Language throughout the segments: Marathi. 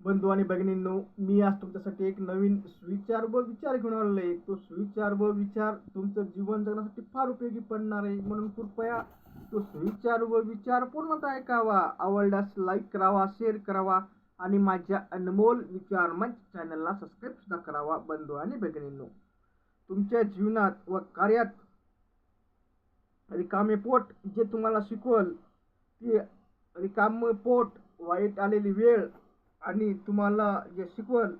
बंधू आणि भगिनींनो मी आज तुमच्यासाठी एक नवीन सुविचार व विचार घेऊन आलेलो आहे तो सुविचार व विचार तुमचं जीवन जगण्यासाठी फार उपयोगी पडणार आहे. म्हणून कृपया तो सुविचार व विचार पूर्णतः ऐकावा. आवडल्यास लाईक करावा शेअर करावा आणि माझ्या अनमोल विचार मंच चॅनलला सबस्क्राईब सुद्धा करावा बंधू आणि भगिनींनो. तुमच्या जीवनात व कार्यात रिकामे पोट जे तुम्हाला शिकवल ते रिकामे पोट वाईट आलेली वेळ आणि तुम्हाला जे शिकवल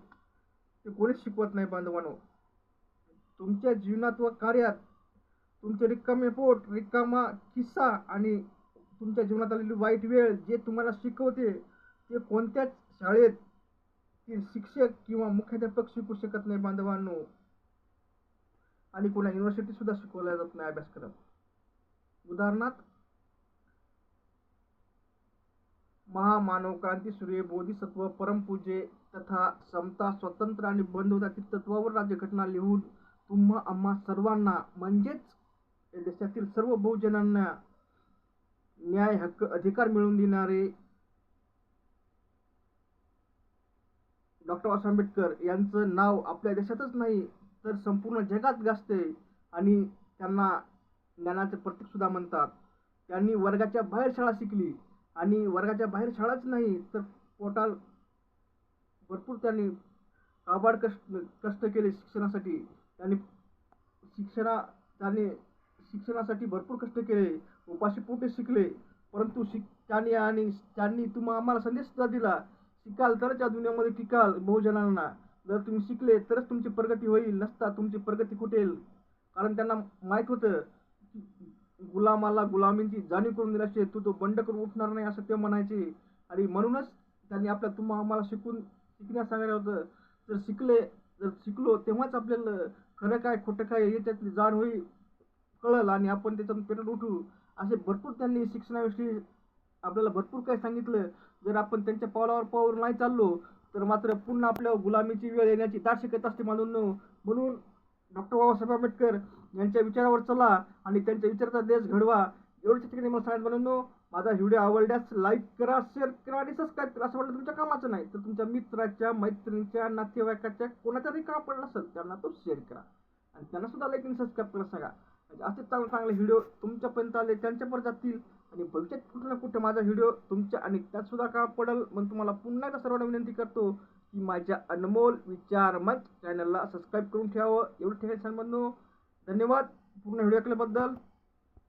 ते कोणीच शिकवत नाही बांधवानो. तुमच्या जीवनात व कार्यात तुमचे रिकामे पोट रिकामा किस्सा आणि तुमच्या जीवनात आलेली वाईट वेळ जे तुम्हाला शिकवते ते कोणत्याच शाळेत ते शिक्षक किंवा मुख्याध्यापक शिकू शकत नाही बांधवांनो. आणि कोणा युनिव्हर्सिटीसुद्धा शिकवल्या शिकवला जात नाही अभ्यासक्रम. उदाहरणार्थ महामानव क्रांती सूर्य बोधिसत्व परमपूजे तथा समता स्वतंत्र आणि बंधुतातील तत्वावर राज्यघटना लिहून तुम्हा आम्हा सर्वांना म्हणजेच देशातील सर्व बहुजनांना न्याय हक्क अधिकार मिळवून देणारे डॉक्टर बाबासाहेब आंबेडकर यांचं नाव आपल्या देशातच नाही तर संपूर्ण जगात गाजते आणि त्यांना ज्ञानाचे प्रतीकसुद्धा म्हणतात. त्यांनी वर्गाच्या बाहेर शाळा शिकली. आणि वर्गाच्या बाहेर शाळाच नाही तर पोटाल भरपूर त्यांनी काबाड कष्ट कष्ट केले शिक्षणासाठी. त्यांनी शिक्षणा त्यांनी शिक्षणासाठी भरपूर कष्ट केले. उपाशी पोटे शिकले परंतु शिक त्यांनी आणि त्यांनी तुम्हा आम्हाला संदेश सुद्धा दिला शिकाल तरच या दुनियामध्ये टिकाल बहुजनांना. जर तुम्ही शिकले तरच तुमची प्रगती होईल नसता तुमची प्रगती कुठेल? कारण त्यांना माहीत होतं गुलामाला गुलामींची जाणीव करून दिल्याशिवाय तू तो बंड करून उठणार नाही असं ते म्हणायचे. आणि म्हणूनच त्यांनी आपल्या तुम्हा आम्हाला शिकून शिकण्यास सांगायला होतं. जर शिकले जर शिकलो तेव्हाच आपल्याला खरं काय खोटं काय याच्यातली जाण होईल कळल आणि आपण त्याच्यातून पेटत उठू. असे भरपूर त्यांनी शिक्षणाविषयी आपल्याला भरपूर काही सांगितलं. जर आपण त्यांच्या पावलावर पावर नाही चाललो तर मात्र पुन्हा आपल्या गुलामीची वेळ येण्याची दाट शिकत असते म्हणून म्हणून डॉक्टर बाबासाहेब आंबेडकर यांच्या विचारावर चला आणि त्यांच्या विचाराचा देश घडवा. एवढ्याच ठिकाणी मला सांगायचं म्हणून माझा व्हिडिओ आवडल्यास लाईक करा शेअर करा आणि सबस्क्राईब करा. असं वाटलं तुमच्या कामाचं नाही तर तुमच्या मित्राच्या मैत्रिणीच्या नातेवाईकाच्या कोणाचाही काम पडला असेल त्यांना तो शेअर करा. आणि त्यांना सुद्धा लाईक आणि सबस्क्राईब करा सांगा. म्हणजे असे चांगले चांगले व्हिडिओ तुमच्यापर्यंत आले त्यांच्यापर्यंत जातील. आणि भविष्यात कुठं ना कुठं माझा व्हिडिओ तुमच्या आणि त्यातसुद्धा का काम पडेल. मग तुम्हाला पुन्हा एकदा सर्वांना विनंती करतो की माझ्या अनमोल विचार मंच चॅनलला सबस्क्राईब करून ठेवावं. एवढं ठेवायचं सांगतो धन्यवाद. पूर्ण व्हिडिओ ऐकल्याबद्दल.